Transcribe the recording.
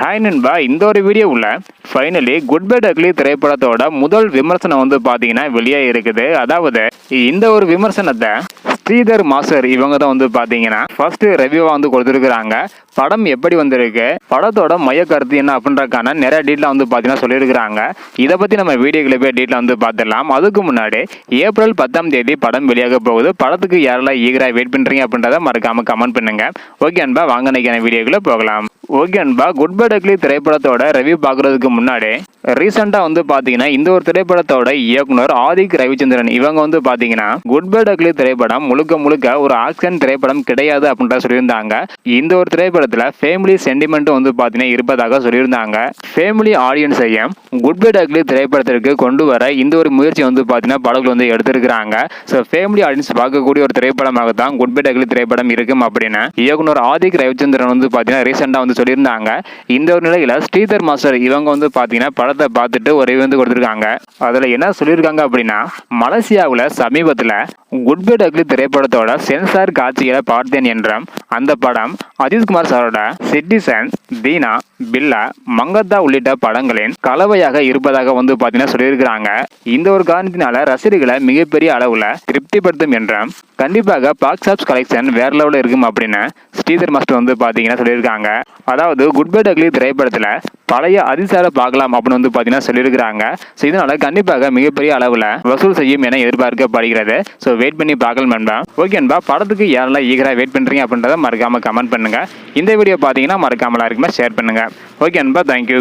Hi நண்பா இந்த ஒரு வீடியோவில் ஃபைனலி குட் பை டக்லி திரைப்படத்தோட முதல் விமர்சனம் வந்து பார்த்தீங்கன்னா வெளியே இருக்குது. அதாவது இந்த ஒரு விமர்சனத்தை ஸ்ரீதர் மாஸ்டர் இவங்க தான் வந்து பார்த்தீங்கன்னா ஃபர்ஸ்ட் ரிவ்யூவாக வந்து கொடுத்துருக்குறாங்க. படம் எப்படி வந்திருக்கு படத்தோட மைய கருத்து என்ன அப்படின்றக்கான நிறைய டீட்டெயில் வந்து பார்த்தீங்கன்னா சொல்லியிருக்கிறாங்க. இதை பற்றி நம்ம வீடியோக்களை போய் டீட்டெயில் வந்து பார்த்துடலாம். அதுக்கு முன்னாடி ஏப்ரல் பத்தாம் தேதி படம் வெளியாக போகுது. படத்துக்கு யாரெல்லாம் ஈகராக வெயிட் பண்ணுறீங்க அப்படின்றத மறக்காமல் கமெண்ட் பண்ணுங்க. ஓகே அன்பா வாங்க நினைக்கிற வீடியோக்குள்ளே போகலாம். ஓகே அன்பா குட் பை டக்லி திரைப்படத்தோட ரிவ்யூ பார்க்குறதுக்கு முன்னாடி ரீசெண்டாக வந்து பார்த்தீங்கன்னா இந்த ஒரு திரைப்படத்தோட இயக்குனர் ஆதிக் ரவிச்சந்திரன் இவங்க வந்து பார்த்தீங்கன்னா குட் பை டக்லி திரைப்படம் முழுக்க முழுக்க ஒரு ஆக்ஷன் திரைப்படம் கிடையாது அப்படின்ற சொல்லியிருந்தாங்க. இந்த ஒரு திரைப்படத்தில் ஃபேமிலி சென்டிமெண்ட் வந்து பார்த்தீங்கன்னா இருப்பதாக சொல்லியிருந்தாங்க. ஃபேமிலி ஆடியன்ஸையும் குட் பை டக்லி திரைப்படத்திற்கு கொண்டு வர இந்த ஒரு முயற்சி வந்து பார்த்தீங்கன்னா படகுல வந்து எடுத்திருக்கிறாங்க. ஸோ ஃபேமிலி ஆடியன்ஸ் பார்க்கக்கூடிய ஒரு திரைப்படமாக தான் குட் பை டக்லி திரைப்படம் இருக்கும் அப்படின்னு இயக்குனர் ஆதிக் ரவிச்சந்திரன் வந்து பார்த்தீங்கன்னா ரீசெண்டாக வந்து சொல்லியிருந்தாங்க. இந்த ஒரு நிலையில் ஸ்ரீதர் மாஸ்டர் இவங்க வந்து பார்த்தீங்கன்னா படத்தை பார்த்துட்டு ஒரு வந்து கொடுத்துருக்காங்க. அதில் என்ன சொல்லியிருக்காங்க அப்படின்னா மலேசியாவில் சமீபத்தில் குட் பேட் டக்லி திரைப்படத்தோட சென்சார் காட்சிகளை பார்த்தேன் என்றும். அந்த படம் அஜித்குமார் சாரோட சிட்டிசன் தீனா பில்லா மங்கத்தா உள்ளிட்ட படங்களின் கலவையாக இருப்பதாக வந்து பார்த்தீங்கன்னா சொல்லியிருக்கிறாங்க. இந்த ஒரு காரணத்தினால ரசிகர்களை மிகப்பெரிய அளவில் திருப்திப்படுத்தும் என்றும். கண்டிப்பாக பாக்ஸ் ஆப்ஸ் கலெக்ஷன் வேற லெவலில் இருக்கும் அப்படின்னு ஸ்ரீதர் மாஸ்டர் வந்து பார்த்தீங்கன்னா சொல்லியிருக்காங்க. அதாவது குட் பேட் டக்லி திரைப்படத்தில் பழைய அதிசார பார்க்கலாம் அப்படின்னு வந்து பார்த்தீங்கன்னா சொல்லியிருக்கிறாங்க. ஸோ இதனால கண்டிப்பாக மிகப்பெரிய அளவில் வசூல் செய்யும் என எதிர்பார்க்கப்படுகிறது. ஸோ வெயிட் பண்ணி பார்க்கலாம் நண்பா. ஓகே நண்பா படத்துக்கு யாரெல்லாம் ஈகராக வெயிட் பண்ணுறீங்க அப்படின்றத மறக்காமல் கமெண்ட் பண்ணுங்க. இந்த வீடியோ பார்த்தீங்கன்னா மறக்காமலாம் இருக்குமே ஷேர் பண்ணுங்க. ஓகே நண்பா தேங்க்யூ